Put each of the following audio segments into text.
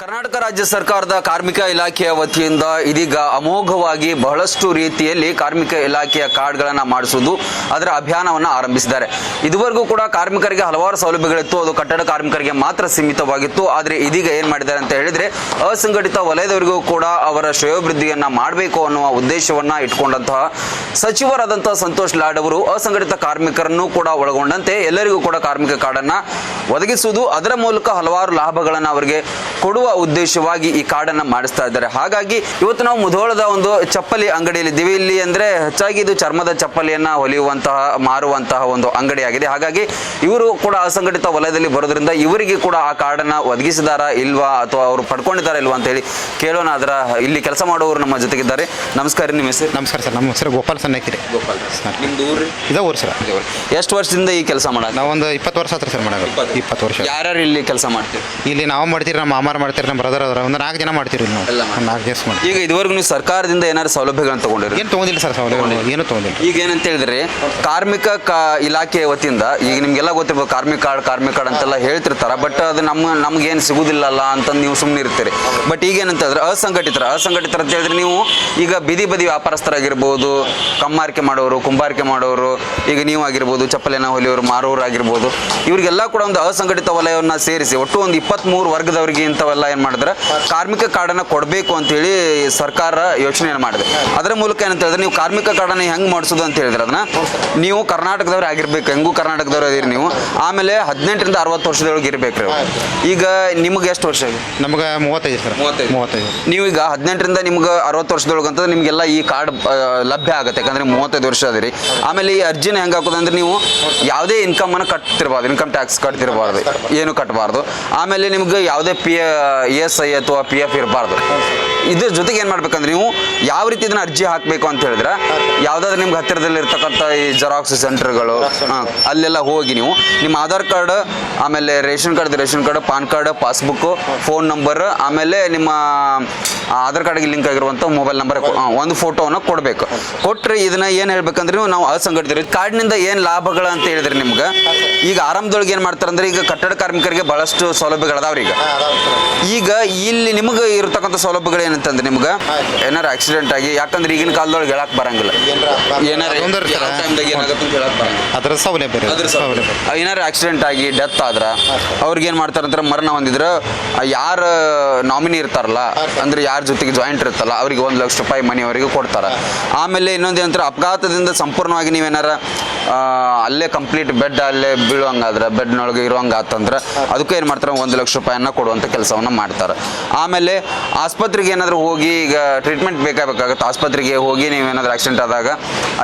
ಕರ್ನಾಟಕ ರಾಜ್ಯ ಸರ್ಕಾರದ ಕಾರ್ಮಿಕ ಇಲಾಖೆಯ ವತಿಯಿಂದ ಇದೀಗ ಅಮೋಘವಾಗಿ ಬಹಳಷ್ಟು ರೀತಿಯಲ್ಲಿ ಕಾರ್ಮಿಕ ಇಲಾಖೆಯ ಕಾರ್ಡ್ಗಳನ್ನು ಮಾಡಿಸುವುದು ಅದರ ಅಭಿಯಾನವನ್ನು ಆರಂಭಿಸಿದ್ದಾರೆ. ಇದುವರೆಗೂ ಕೂಡ ಕಾರ್ಮಿಕರಿಗೆ ಹಲವಾರು ಸೌಲಭ್ಯಗಳಿತ್ತು. ಅದು ಕಟ್ಟಡ ಕಾರ್ಮಿಕರಿಗೆ ಮಾತ್ರ ಸೀಮಿತವಾಗಿತ್ತು. ಆದರೆ ಇದೀಗ ಏನು ಮಾಡಿದ್ದಾರೆ ಅಂತ ಹೇಳಿದ್ರೆ ಅಸಂಘಟಿತ ವಲಯದವರಿಗೂ ಕೂಡ ಅವರ ಶ್ರೇಯೋಭಿವೃದ್ಧಿಯನ್ನ ಮಾಡಬೇಕು ಅನ್ನುವ ಉದ್ದೇಶವನ್ನ ಇಟ್ಕೊಂಡಂತಹ ಸಚಿವರಾದಂತಹ ಸಂತೋಷ್ ಲಾಡ್ ಅವರು ಅಸಂಘಟಿತ ಕಾರ್ಮಿಕರನ್ನು ಕೂಡ ಒಳಗೊಂಡಂತೆ ಎಲ್ಲರಿಗೂ ಕೂಡ ಕಾರ್ಮಿಕ ಕಾರ್ಡನ್ನು ಒದಗಿಸುವುದು ಅದರ ಮೂಲಕ ಹಲವಾರು ಲಾಭಗಳನ್ನು ಅವರಿಗೆ ಕೊಡುವ ಉದ್ದೇಶವಾಗಿ ಈ ಕಾರ್ಡನ್ನು ಮಾಡಿಸ್ತಾ ಇದ್ದಾರೆ. ಹಾಗಾಗಿ ಇವತ್ತು ನಾವು ಮುಧೋಳದ ಒಂದು ಚಪ್ಪಲಿ ಅಂಗಡಿಯಲ್ಲಿ ಇದ್ದೀವಿ ಇಲ್ಲಿ ಅಂದ್ರೆ ಹೆಚ್ಚಾಗಿ ಇದು ಚರ್ಮದ ಚಪ್ಪಲಿಯನ್ನ ಹೊಲಿಯುವಂತಹ ಮಾರುವಂತಹ ಒಂದು ಅಂಗಡಿಯಾಗಿದೆ. ಹಾಗಾಗಿ ಇವರು ಕೂಡ ಅಸಂಘಟಿತ ವಲಯದಲ್ಲಿ ಬರೋದ್ರಿಂದ ಇವರಿಗೆ ಕೂಡ ಆ ಕಾರ್ಡನ್ನು ಒದಗಿಸಿದಾರಾ ಇಲ್ವಾ ಅಥವಾ ಅವರು ಪಡ್ಕೊಂಡಿದ್ದಾರೆ ಇಲ್ವಾ ಅಂತ ಹೇಳಿ ಕೇಳೋಣ. ಅದರ ಇಲ್ಲಿ ಕೆಲಸ ಮಾಡುವವರು ನಮ್ಮ ಜೊತೆಗಿದ್ದಾರೆ. ನಮಸ್ಕಾರ ನಿಮ್ಮ ಹೆಸರು? ನಮಸ್ಕಾರ ಸರ್. ನಮ್ಮ ಹೆಸರು ಗೋಪಾಲ್ ಸನ್ನಕಿರಿ. ಗೋಪಾಲ್ ಸರ್. ನಿಮ್ದು ಊರು ಇದೇ ಊರು ಸರ್. ಎಷ್ಟು ವರ್ಷದಿಂದ ಈ ಕೆಲಸ ಮಾಡೋದು? ನಾವೊಂದು ಇಪ್ಪತ್ತು ವರ್ಷ ಹತ್ರ ಸರ್ ಮಾಡೋದು. ಇಪ್ಪತ್ತು ವರ್ಷ. ಯಾರ್ಯಾರು ಇಲ್ಲಿ ಕೆಲಸ ಮಾಡ್ತೀವಿ ಇಲ್ಲಿ ನಾವು ಮಾಡ್ತೀರಿ ನಮ್ಮ ಮಾಮಾರು ಮಾಡ್ತೀರಿ ನಮ್ಮ ಬ್ರದರ್ ಅದ್ರ ಒಂದು ನಾಲ್ಕು ಜನ ಮಾಡ್ತೀರಿ ನಾವು ಒಂದು ನಾಲ್ಕು ಜನ ಮಾಡ್ತೀವಿ ಈಗ ಇದುವರೆಗೂ ನೀವು ಸರ್ಕಾರದಿಂದ ಏನಾದ್ರು ಸೌಲಭ್ಯಗಳನ್ನು ತಗೊಂಡಿರಿ ಏನು ತೊಗೊಂಡಿಲ್ಲ ಸರ್ ಸೌಲಭ್ಯ ಏನು ತೊಗೊಂಡಿಲ್ಲ. ಈಗ ಏನಂತ ಹೇಳಿದ್ರೆ ಕಾರ್ಮಿಕ ಕಾ ಇಲಾಖೆ ವತಿಯಿಂದ ಈಗ ನಿಮ್ಗೆಲ್ಲ ಗೊತ್ತಿರ್ಬೋದು ಕಾರ್ಮಿಕ ಕಾರ್ಡ್ ಕಾರ್ಮಿಕ ಕಾರ್ಡ್ ಅಂತೆಲ್ಲ ಹೇಳ್ತಿರ್ತಾರ ಬಟ್ ಅದು ನಮ್ಮ ನಮ್ಗೇನು ಏನು ಸಿಗುದಿಲ್ಲಲ್ಲ ಅಂತಂದು ನೀವು ಸುಮ್ಮನೆ ಇರ್ತೀರಿ. ಬಟ್ ಈಗ ಏನಂತ ಹೇಳಿದ್ರೆ ಅಸಂಘಟಿತರ ಅಸಂಘಟಿತರ ಅಂತ ಹೇಳಿದ್ರೆ ನೀವು ಈಗ ಬೀದಿ ಬದಿ ವ್ಯಾಪಾರಸ್ಥರಾಗಿರ್ಬೋದು ಕಮ್ಮಾರಿಕೆ ಮಾಡೋರು ಕುಂಬಾರಿಕೆ ಮಾಡೋರು ಈಗ ನೀವು ಆಗಿರ್ಬೋದು ಚಪ್ಪಲಿನ ಹೊಲಿಯೋರು ಮಾರೋರು ಆಗಿರ್ಬೋದು ಇವರಿಗೆಲ್ಲ ಕೂಡ ಒಂದು ಅಸಂಘಟಿತ ವಲಯವನ್ನು ಸೇರಿಸಿ ಒಟ್ಟು ಒಂದು ಇಪ್ಪತ್ತ್ಮೂರು ವರ್ಗದವರಿಗೆ ಇಂಥವೆಲ್ಲ ಏನು ಮಾಡಿದ್ರೆ ಕಾರ್ಮಿಕ ಕಾರ್ಡನ್ನು ಕೊಡಬೇಕು ಅಂತೇಳಿ ಸರ್ಕಾರ ಯೋಚನೆಯನ್ನು ಮಾಡಿದೆ. ಅದರ ಮೂಲಕ ಏನಂತ ಹೇಳಿದ್ರೆ ನೀವು ಕಾರ್ಮಿಕ ಕಾರ್ಡನ್ನು ಹೆಂಗೆ ಮಾಡಿಸೋದು ಅಂತ ಹೇಳಿದ್ರೆ ಅದನ್ನ ನೀವು ಕರ್ನಾಟಕದವ್ರು ಆಗಿರ್ಬೇಕು ಹೆಂಗೂ ಕರ್ನಾಟಕದವ್ರು ಇದೀರಿ ನೀವು. ಆಮೇಲೆ ಹದಿನೆಂಟರಿಂದ ಅರವತ್ತು ವರ್ಷದೊಳಗೆ ಇರಬೇಕು ರೀ ಈಗ ನಿಮಗೆ ಎಷ್ಟು ವರ್ಷ ನಮಗೆ ನಮ್ಗೆ ಮೂವತ್ತೈದು ಸರ್. ಮೂವತ್ತೈದು. ಮೂವತ್ತೈದು. ನೀವು ಈಗ ಹದಿನೆಂಟರಿಂದ ನಿಮ್ಗೆ ಅರವತ್ತು ವರ್ಷದೊಳಗೆ ಅಂತಂದ್ರೆ ನಿಮಗೆಲ್ಲ ಈ ಕಾರ್ಡ್ ಲಭ್ಯ ಆಗುತ್ತೆ. ಯಾಕಂದ್ರೆ ಮೂವತ್ತೈದು ವರ್ಷ ಅದಿರಿ ಆಮೇಲೆ ಈ ಅರ್ಜಿನ ಹೆಂಗೆ ಹಾಕೋದು ಅಂದ್ರೆ ನೀವು ಯಾವುದೇ ಇನ್ಕಮನ್ನು ಕಟ್ತಿರ್ಬಾರ್ದು. Income tax ಕಟ್ತಿರಬಾರ್ದು. ಏನು ಕಟ್ಟಬಾರ್ದು ಆಮೇಲೆ ನಿಮ್ಗೆ ಯಾವುದೇ ಪಿ ಇ ಎಸ್ ಐ ಅಥವಾ ಪಿ ಎಫ್ ಇರಬಾರ್ದು. ಇದ್ರ ಜೊತೆಗೆ ಏನು ಮಾಡ್ಬೇಕಂದ್ರೆ ನೀವು ಯಾವ ರೀತಿ ಇದನ್ನ ಅರ್ಜಿ ಹಾಕಬೇಕು ಅಂತ ಹೇಳಿದ್ರೆ ಯಾವುದಾದ್ರೂ ನಿಮ್ಗೆ ಹತ್ತಿರದಲ್ಲಿ ಇರ್ತಕ್ಕಂಥ ಈ ಜೆರಾಕ್ಸ್ ಸೆಂಟರ್ಗಳು ಅಲ್ಲೆಲ್ಲ ಹೋಗಿ ನೀವು ನಿಮ್ಮ ಆಧಾರ್ ಕಾರ್ಡ್, ಆಮೇಲೆ ration card ration card, PAN card, passbook, phone number, ಆಮೇಲೆ ನಿಮ್ಮ ಆಧಾರ್ ಕಾರ್ಡ್ಗೆ ಲಿಂಕ್ ಆಗಿರುವಂಥ ಮೊಬೈಲ್ ನಂಬರ್ ಒಂದು ಫೋಟೋವನ್ನು ಕೊಡಬೇಕು. ಕೊಟ್ಟರೆ ಇದನ್ನ ಏನು ಹೇಳ್ಬೇಕಂದ್ರೆ ನಾವು ಅಸಂಘಟಿತರು, ಕಾರ್ಡ್ನಿಂದ ಏನು ಲಾಭಗಳು ಅಂತ ಹೇಳಿದ್ರೆ ನಿಮ್ಗೆ, ಈಗ ಆರಂಭದೊಳಗೆ ಏನು ಮಾಡ್ತಾರೆ ಅಂದ್ರೆ ಈಗ ಕಟ್ಟಡ ಕಾರ್ಮಿಕರಿಗೆ ಬಹಳಷ್ಟು ಸೌಲಭ್ಯಗಳದಾವ್ರಿ ಈಗ ಈಗ ಇಲ್ಲಿ ನಿಮಗೆ ಇರತಕ್ಕಂಥ ಸೌಲಭ್ಯಗಳು ಏನಂತಂದ್ರೆ ನಿಮ್ಗೆ? ಏನಾರು ಆಕ್ಸಿಡೆಂಟ್ ಆಗಿ ಯಾಕಂದ್ರೆ ಈಗಿನ ಕಾಲದೊಳಗೆ ಹೇಳಕ್ ಬರಂಗಿಲ್ಲ. ಏನಾರ ಅದೊಂದು ಇರ್ತದೆ. ಯಾವ ಟೈಮ್ದಾಗ ಏನಾಗುತ್ತೆ ಅಂತ ಹೇಳಕ್ ಬರಂಗಿಲ್ಲ. ಅದರ ಸೌಲಭ್ಯ ರೀ ಅದ್ರ ಸೌಲಭ್ಯ. ಏನಾರು ಆಕ್ಸಿಡೆಂಟ್ ಆಗಿ ಡೆತ್ ಆದ್ರ ಅವ್ರಿಗೆ ಏನ್ ಮಾಡ್ತಾರಂತ ಮರಣ ಹೊಂದಿದ್ರ ಯಾರ ನಾಮಿನಿ ಇರ್ತಾರಲ್ಲ ಅಂದ್ರೆ ಯಾರ ಜೊತೆಗೆ ಜಾಯಿಂಟ್ ಇರ್ತಲ್ಲ ಅವ್ರಿಗೆ ಒಂದು ಲಕ್ಷ ರೂಪಾಯಿ ಮನೆಯವರೆಗೆ ಕೊಡ್ತಾರ. ಆಮೇಲೆ ಇನ್ನೊಂದು ಅಪಘಾತದಿಂದ ಸಂಪೂರ್ಣವಾಗಿ ನೀವೇನಾರ ಆ, ಅಲ್ಲೇ ಕಂಪ್ಲೀಟ್ ಬೆಡ್ ಅಲ್ಲೇ ಬೀಳುವಂಗಾದ್ರೆ ಬೆಡ್ನೊಳಗೆ ಇರುವಂಗ ಆತಂದ್ರೆ ಅದಕ್ಕೆ ಏನು ಮಾಡ್ತಾರ ಒಂದು ಲಕ್ಷ ರೂಪಾಯಿಯನ್ನ ಕೊಡುವಂಥ ಕೆಲಸವನ್ನ ಮಾಡ್ತಾರೆ. ಆಮೇಲೆ ಆಸ್ಪತ್ರೆಗೆ ಏನಾದರೂ ಹೋಗಿ ಈಗ ಟ್ರೀಟ್ಮೆಂಟ್ ಬೇಕಾಗಬೇಕಾಗತ್ತೆ. ಆಸ್ಪತ್ರೆಗೆ ಹೋಗಿ ನೀವು ಏನಾದರೂ ಆಕ್ಸಿಡೆಂಟ್ ಆದಾಗ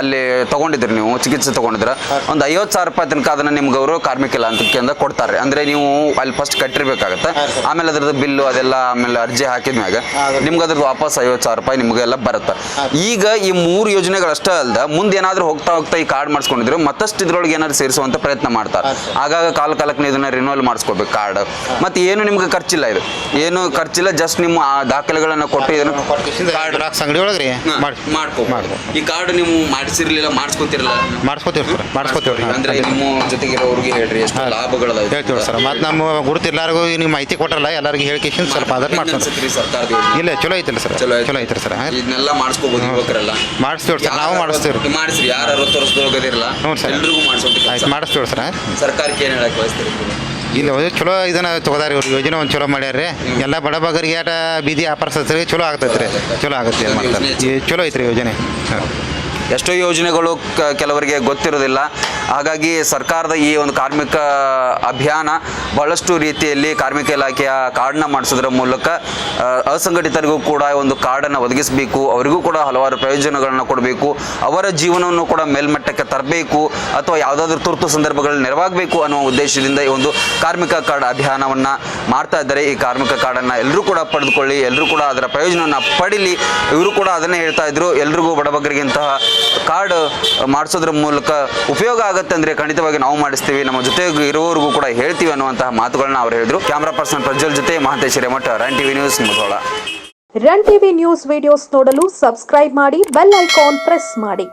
ಅಲ್ಲಿ ತೊಗೊಂಡಿದ್ರಿ ನೀವು, ಚಿಕಿತ್ಸೆ ತೊಗೊಂಡಿದ್ರೆ ಒಂದು ಐವತ್ತು ಸಾವಿರ ರೂಪಾಯಿ ತನಕ ಅದನ್ನು ನಿಮ್ಗೆ ಅವರು ಕಾರ್ಮಿಕ ಅಂತಕ್ಕಿಂತ ಕೊಡ್ತಾರೆ. ಅಂದರೆ ನೀವು ಅಲ್ಲಿ ಫಸ್ಟ್ ಕಟ್ಟಿರ್ಬೇಕಾಗತ್ತೆ. ಆಮೇಲೆ ಅದ್ರದ್ದು ಬಿಲ್ಲು ಅದೆಲ್ಲ ಆಮೇಲೆ ಅರ್ಜಿ ಹಾಕಿದ್ಮ್ಯಾಗ ನಿಮ್ಗೆ ಅದ್ರದ್ದು ವಾಪಸ್ ಐವತ್ತು ಸಾವಿರ ರೂಪಾಯಿ ನಿಮಗೆಲ್ಲ ಬರುತ್ತೆ. ಈಗ ಈ ಮೂರು ಯೋಜನೆಗಳಷ್ಟೇ ಅಲ್ದ ಮುಂದೆ ಏನಾದರೂ ಹೋಗ್ತಾ ಹೋಗ್ತಾ ಈ ಕಾರ್ಡ್ ಮಾಡಿಸ್ಕೊಂಡಿದ್ರು ಮತ್ತಷ್ಟು ಇದ್ರೊಳಗೆ ಏನಾದ್ರು ಸೇರಿಸುವಂತ ಪ್ರಯತ್ನ ಮಾಡ್ತಾರೆ. ಆಗಾಗ ಕಾಲ ಕಾಲಕ್ಕೆ ಇದನ್ನ ರಿನ್ಯೂವಲ್ ಮಾಡಿಸ್ಕೋಬೇಕು ಕಾರ್ಡ್. ಮತ್ತೆ ಏನು ನಿಮ್ಗೆ ಖರ್ಚಿಲ್ಲ ಇದು. ಏನು ಖರ್ಚಿಲ್ಲ ಜಸ್ಟ್ ನಿಮ್ಮ ಆ ದಾಖಲೆಗಳನ್ನ ಕೊಟ್ಟು ಇದನ್ನು ಕಾರ್ಡ್ ರಾಕ್ಸ್ ಅಂಗಡಿ ಒಳಗೆ ರೀ ಮಾಡಿ ಮಾಡ್ಕೋ. ಮಾಡ್ಕೊ. ಈ ಕಾರ್ಡ್ ನೀವು ಮಾಡಿಸಿರ್ಲಿಲ್ಲ ಮಾಡಿಸ್ಕೊತಿರಲ್ಲ ಮಾಡಿಸ್ಕೊತೀವಿ ಸರ್ ಮಾಡಿಸ್ಕೊತೀವಿ ರೀ ಅಂದ್ರೆ ನಿಮ್ಮ ಜೊತೆಗಿರೋರಿಗೆ ಹೇಳ್ರಿ ಎಷ್ಟು ಲಾಭಗಳದಾವ ಹೇಳ್ತೀವಿ ಸರ್. ಮತ್ತು ನಮ್ಮ ಗುರುತು ಎಲ್ಲರಿಗೂ ನೀವು ಮಾಹಿತಿ ಕೊಟ್ಟರಲ್ಲ ಎಲ್ಲರಿಗೂ ಹೇಳ್ಕೇಶನ್ ಸ್ವಲ್ಪ ಅದನ್ನ ಮಾಡ್ತಾರೆ ಸರ್ಕಾರದ ಇಲ್ಲ ಚಲೋ ಐತಿಲ್ಲ ಸರ್. ಚಲೋ ಐತೆ. ಚಲೋ ಐತ್ರಿ ಸರ್. ಇದನ್ನೆಲ್ಲ ಮಾಡಿಸ್ಕೋಬಹುದು ಯುವಕರೆಲ್ಲ. ಮಾಡಿಸ್ತೀವಿ ಸರ್. ನಾವು ಮಾಡಿಸ್ತೀವಿ ರೀ ಮಾಡಿಸ್ರಿ ಯಾರು ಅರವತ್ತು ವರ್ಷದೊಳಗೆ ಅದಿರಲ್ಲ ಹ್ಞೂ ಸರ್. ಎಲ್ರಿಗೂ ಮಾಡಿಸುವಂತ ಆಯ್ತು ಮಾಡಿಸ್ತೀವಿ ಸರ್. ಸರ್ಕಾರಕ್ಕೆ ಏನು ಹೇಳಕ್ ಬಯಸ್ತೀರಿ ಇಲ್ಲ ಚಲೋ ಇದನ್ನ ತಗೋದಾರಿ ಇವ್ರು. ಯೋಜನೆ ಒಂದು ಚಲೋ ಮಾಡ್ಯಾರ್ರಿ. ಎಲ್ಲ ಬಡ ಬಗರಿಗೆ ಆಟ ಬೀದಿ ವ್ಯಾಪಾರಸ್ಥರಿಗೆ ಚಲೋ ಆಗ್ತೈತೆ ರೀ ಚಲೋ ಆಗುತ್ತೆ ಚಲೋ ಐತ್ರಿ ಯೋಜನೆ. ಹಾಂ. ಎಷ್ಟೋ ಯೋಜನೆಗಳು ಕೆಲವರಿಗೆ ಗೊತ್ತಿರೋದಿಲ್ಲ. ಹಾಗಾಗಿ ಸರ್ಕಾರದ ಈ ಒಂದು ಕಾರ್ಮಿಕ ಅಭಿಯಾನ ಬಹಳಷ್ಟು ರೀತಿಯಲ್ಲಿ ಕಾರ್ಮಿಕ ಇಲಾಖೆಯ ಕಾರ್ಡ್ನ ಮಾಡಿಸೋದ್ರ ಮೂಲಕ ಅಸಂಘಟಿತರಿಗೂ ಕೂಡ ಒಂದು ಕಾರ್ಡನ್ನು ಒದಗಿಸಬೇಕು, ಅವರಿಗೂ ಕೂಡ ಹಲವಾರು ಪ್ರಯೋಜನಗಳನ್ನು ಕೊಡಬೇಕು, ಅವರ ಜೀವನವನ್ನು ಕೂಡ ಮೇಲ್ಮಟ್ಟಕ್ಕೆ ತರಬೇಕು, ಅಥವಾ ಯಾವುದಾದ್ರೂ ತುರ್ತು ಸಂದರ್ಭಗಳಲ್ಲಿ ನೆರವಾಗಬೇಕು ಅನ್ನುವ ಉದ್ದೇಶದಿಂದ ಈ ಒಂದು ಕಾರ್ಮಿಕ ಕಾರ್ಡ್ ಅಭಿಯಾನವನ್ನು ಮಾಡ್ತಾ ಇದ್ದಾರೆ. ಈ ಕಾರ್ಮಿಕ ಕಾರ್ಡನ್ನು ಎಲ್ಲರೂ ಕೂಡ ಪಡೆದುಕೊಳ್ಳಿ ಎಲ್ಲರೂ ಕೂಡ ಅದರ ಪ್ರಯೋಜನವನ್ನು ಪಡೀಲಿ. ಇವರು ಕೂಡ ಅದನ್ನೇ ಹೇಳ್ತಾ ಇದ್ರು, ಎಲ್ರಿಗೂ ಬಡಬಗರಿಗಿಂತಹ ಕಾರ್ಡ್ ಮಾಡಿಸೋದ್ರ ಮೂಲಕ ಉಪಯೋಗ ಆಗುತ್ತೆ ಅಂದ್ರೆ ಖಂಡಿತವಾಗಿ ನಾವು ಮಾಡಿಸ್ತೀವಿ. ನಮ್ಮ ಜೊತೆ ಇರೋರಿಗೂ ಕೂಡ ಹೇಳ್ತೀವಿ ಅನ್ನುವಂತಹ ಮಾತುಗಳನ್ನ ಅವರು ಹೇಳಿದ್ರು. ಕ್ಯಾಮರಾ ಪರ್ಸನ್ ಪ್ರಜ್ವಲ್ ಜೊತೆ Mahantesh Hiremath. Run TV news Mudhol run TV news videos ನೋಡಲು ಸಬ್ಸ್ಕ್ರೈಬ್ ಮಾಡಿ ಬೆಲ್ ಐಕಾನ್ ಪ್ರೆಸ್ ಮಾಡಿ.